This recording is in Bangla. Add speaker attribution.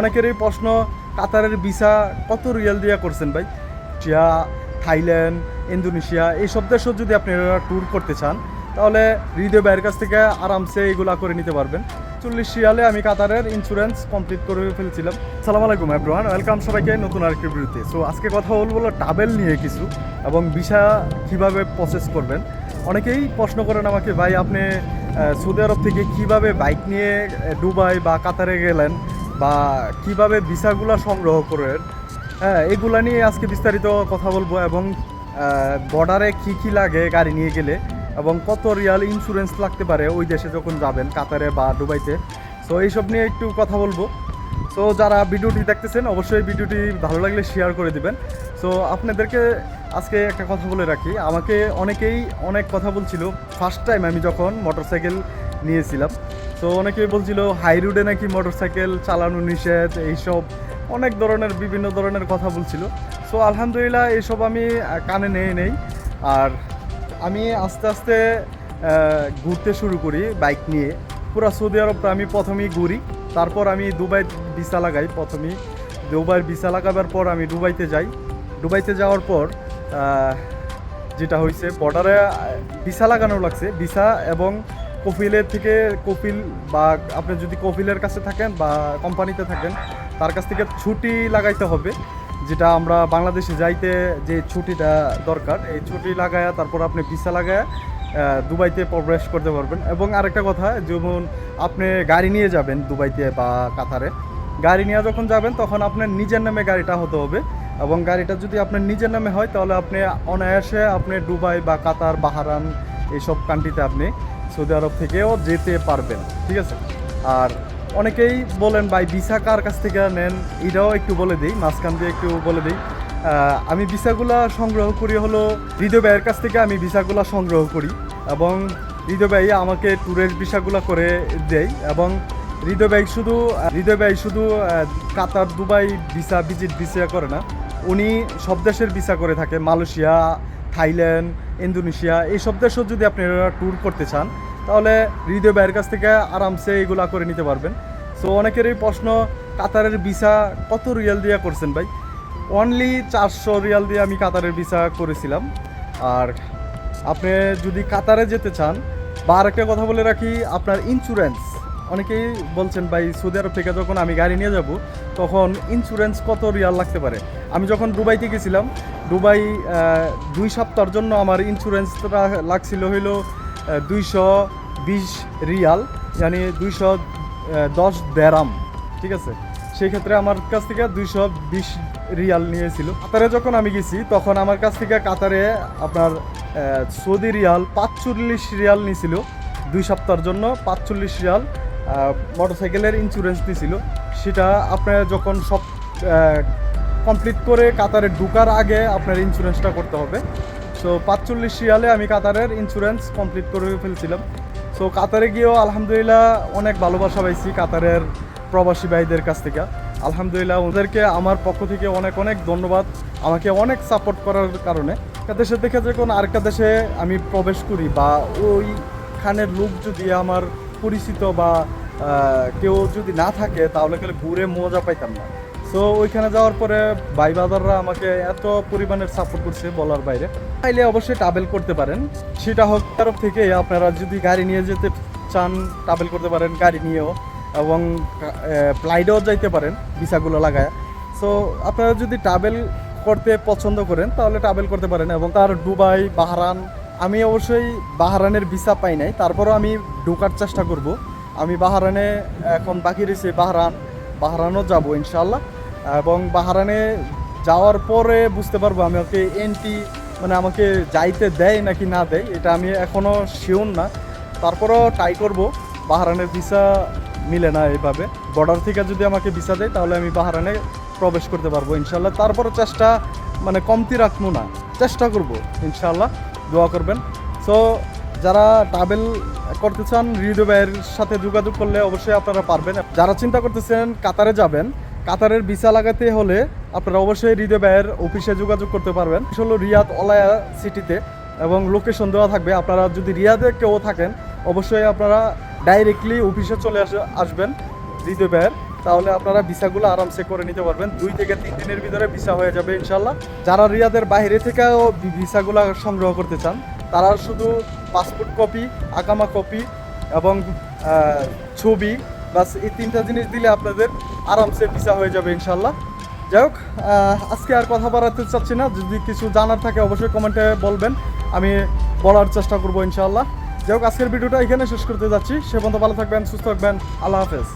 Speaker 1: অনেকেরই প্রশ্ন, কাতারের ভিসা কত রিয়াল দিয়া করছেন ভাই? রাশিয়া থাইল্যান্ড, ইন্দোনেশিয়া এইসব দেশও যদি আপনারা ট্যুর করতে চান, তাহলে হৃদয় ভাইয়ের কাছ থেকে আরামসে এগুলা করে নিতে পারবেন। চল্লিশ রিয়ালে আমি কাতারের ইন্স্যুরেন্স কমপ্লিট করে ফেলছিলাম। সালাম আলাইকুম এভরিওয়ান ওয়েলকাম সবাইকে নতুন আরেকটি বিরুদ্ধে সো আজকে কথা বলব টাবেল নিয়ে কিছু এবং ভিসা কীভাবে প্রসেস করবেন। অনেকেই প্রশ্ন করেন আমাকে, ভাই, আপনি সৌদি আরব থেকে কীভাবে বাইক নিয়ে দুবাই বা কাতারে গেলেন? বা কীভাবে ভিসাগুলো সংগ্রহ করেন হ্যাঁ এগুলা নিয়ে আজকে বিস্তারিত কথা বলব এবং বর্ডারে কি কি লাগে গাড়ি নিয়ে গেলে এবং কত রিয়াল ইন্স্যুরেন্স লাগতে পারে ওই দেশে যখন যাবেন, কাতারে বা দুবাইতে। সো এইসব নিয়ে একটু কথা বলব। সো যারা ভিডিওটি দেখতেছেন, অবশ্যই ভিডিওটি ভালো লাগলে শেয়ার করে দিবেন। সো আপনাদেরকে আজকে একটা কথা বলে রাখি। আমাকে অনেকেই অনেক কথা বলছিল। ফার্স্ট টাইম আমি যখন মোটরসাইকেল নিয়েছিলাম। তো অনেকেই বলছিল হাই রোডে নাকি মোটরসাইকেল চালানো নিষেধ, এইসব অনেক ধরনের, বিভিন্ন ধরনের কথা বলছিল। সো আলহামদুলিল্লাহ এইসব আমি কানে নেই নেই। আর আমি আস্তে আস্তে ঘুরতে শুরু করি বাইক নিয়ে। পুরো সৌদি আরবটা আমি প্রথমেই ঘুরি। তারপর আমি দুবাই ভিসা লাগাই প্রথমেই। দুবাইয়ের ভিসা লাগাবার পর আমি দুবাইতে যাই। দুবাইতে যাওয়ার পর যেটা হয়েছে বর্ডারে ভিসা লাগানো লাগছে। ভিসা এবং কফিলের থেকে কফিল বা আপনি যদি কফিলের কাছে থাকেন বা কোম্পানিতে থাকেন, তার কাছ থেকে ছুটি লাগাইতে হবে, যেটা আমরা বাংলাদেশে যাইতে যে ছুটিটা দরকার, এই ছুটি লাগায়া তারপর আপনি ভিসা লাগায়া দুবাইতে প্রবেশ করতে পারবেন। এবং আরেকটা কথা, যেমন আপনি গাড়ি নিয়ে যাবেন দুবাইতে বা কাতারে, গাড়ি নিয়ে যখন যাবেন, তখন আপনার নিজের নামে গাড়িটা হতে হবে। এবং গাড়িটা যদি আপনার নিজের নামে হয়, তাহলে আপনি অনায়াসে আপনি দুবাই বা কাতার বাহারান এইসব কান্ট্রিতে আপনি সৌদি আরব থেকেও যেতে পারবেন, ঠিক আছে? আর অনেকেই বলেন, ভাই, ভিসা কার কাছ থেকে নেন? এটাও একটু বলে দিই, মাঝখান দিয়ে একটু বলে দিই। আমি ভিসাগুলা সংগ্রহ করি হলো হৃদয় ভাইয়ের কাছ থেকে আমি ভিসাগুলা সংগ্রহ করি এবং হৃদয় ভাই আমাকে ট্যুরের ভিসাগুলা করে দেয় এবং হৃদয় ভাই শুধু হৃদয় ভাই শুধু Qatar, Dubai visa visit visa করে না, উনি সব দেশের ভিসা করে থাকে। মালয়েশিয়া, থাইল্যান্ড, ইন্দোনেশিয়া, এই সব দেশও যদি আপনারা ট্যুর করতে চান তাহলে হৃদয় ভাইয়ের কাছ থেকে আরামসে এগুলা করে নিতে পারবেন। সো অনেকেরই প্রশ্ন, কাতারের ভিসা কত রিয়াল দিয়ে করছেন ভাই? অনলি চারশো রিয়াল দিয়ে আমি কাতারের ভিসা করেছিলাম। আর আপনি যদি কাতারে যেতে চান, বা আরেকটা কথা বলে রাখি, আপনার ইন্স্যুরেন্স অনেকেই বলছেন, ভাই, সৌদি আরব থেকে যখন আমি গাড়ি নিয়ে যাব, তখন ইন্স্যুরেন্স কত রিয়াল লাগতে পারে? আমি যখন দুবাইতে গেছিলাম, দুবাই দুই সপ্তাহের জন্য আমার ইন্স্যুরেন্সটা লাগছিল হইল দুইশো বিশ রিয়াল মানে দুইশো দশ দেরাম, ঠিক আছে? সেই ক্ষেত্রে আমার কাছ থেকে দুইশো বিশ রিয়াল নিয়েছিল। কাতারে যখন আমি গেছি, তখন আমার কাছ থেকে কাতারে আপনার সৌদি রিয়াল পাঁচচল্লিশ রিয়াল নিয়েছিল দুই সপ্তাহের জন্য, পাঁচচল্লিশ রিয়াল মোটরসাইকেলের ইন্স্যুরেন্স দিয়েছিল সেটা আপনার যখন সব কমপ্লিট করে কাতারে ঢুকার আগে আপনার ইন্স্যুরেন্সটা করতে হবে। সো পাঁচচল্লিশ রিয়ালে আমি কাতারের ইন্স্যুরেন্স কমপ্লিট করে ফেলছিলাম। সো কাতারে গিয়েও আলহামদুলিল্লাহ অনেক ভালোবাসা পাইছি কাতারের প্রবাসী ভাইদের কাছ থেকে। আলহামদুলিল্লাহ ওদেরকে আমার পক্ষ থেকে অনেক অনেক ধন্যবাদ, আমাকে অনেক সাপোর্ট করার কারণে। দেশের দেখে যখন আরেকটা দেশে আমি প্রবেশ করি বা ওইখানের লোক যদি আমার পরিচিত বা কেউ যদি না থাকে, তাহলে ঘুরে মজা পাইতাম না। সো ওইখানে যাওয়ার পরে ভাই বাজাররা আমাকে এত পরিমাণের সাপোর্ট করছে বলার বাইরে। চাইলে অবশ্যই ট্রাভেল করতে পারেন। সেটা হোক তরফ থেকে আপনারা যদি গাড়ি নিয়ে যেতে চান ট্রাভেল করতে পারেন, গাড়ি নিয়েও এবং ফ্লাইটেও যাইতে পারেন, ভিসাগুলো লাগায়। সো আপনারা যদি ট্রাভেল করতে পছন্দ করেন, তাহলে ট্রাভেল করতে পারেন এবং তার দুবাই, বাহারান, আমি অবশ্যই বাহারানের ভিসা পাই নাই। তারপরও আমি ঢোকার চেষ্টা করব। আমি বাহারানে এখন বাকি রয়েছে বাহারান। বাহারানও যাব ইনশাল্লাহ এবং বাহারানে যাওয়ার পরে বুঝতে পারব আমি ওকে এন্টি মানে আমাকে যাইতে দেয় নাকি না দেয়, এটা আমি এখনও শিওর না। তারপরও ট্রাই করব বাহারানের ভিসা মিলে না এইভাবে। বর্ডার থেকে যদি আমাকে ভিসা দেয়, তাহলে আমি বাহারানে প্রবেশ করতে পারব ইনশাল্লাহ তারপরও চেষ্টা মানে কমতি রাখব না, চেষ্টা করব ইনশাল্লাহ দোয়া করবেন। সো যারা ট্রাভেল করতে চান হৃদয় ভাইয়ের সাথে যোগাযোগ করলে অবশ্যই আপনারা পারবেন। যারা চিন্তা করতেছেন, কাতারে যাবেন কাতারের ভিসা লাগাতে হলে আপনারা অবশ্যই হৃদয় ভাইয়ের অফিসে যোগাযোগ করতে পারবেন। হলো রিয়াদ অলায়া সিটিতে এবং লোকেশন দেওয়া থাকবে। আপনারা যদি রিয়াদে কেউ থাকেন, অবশ্যই আপনারা ডাইরেক্টলি অফিসে চলে আসে, আসবেন হৃদয় ভাইয়ের। তাহলে আপনারা ভিসাগুলো আরামসে করে নিতে পারবেন। দুই থেকে তিন দিনের ভিতরে ভিসা হয়ে যাবে ইনশাল্লাহ যারা রিয়াদের বাইরে থেকেও ভিসাগুলো সংগ্রহ করতে চান, তারা শুধু পাসপোর্ট কপি আকামা কপি এবং ছবি বাস এই তিনটা জিনিস দিলে আপনাদের আরামসে ভিসা হয়ে যাবে ইনশাল্লাহ যাই হোক আজকে আর কথা বাড়াতে চাচ্ছি না। যদি কিছু জানার থাকে অবশ্যই কমেন্টে বলবেন, আমি বলার চেষ্টা করব ইনশাল্লাহ যাই হোক, আজকের ভিডিওটা এখানে শেষ করতে যাচ্ছি। সে পর্যন্ত ভালো থাকবেন, সুস্থ থাকবেন। আল্লাহ হাফেজ।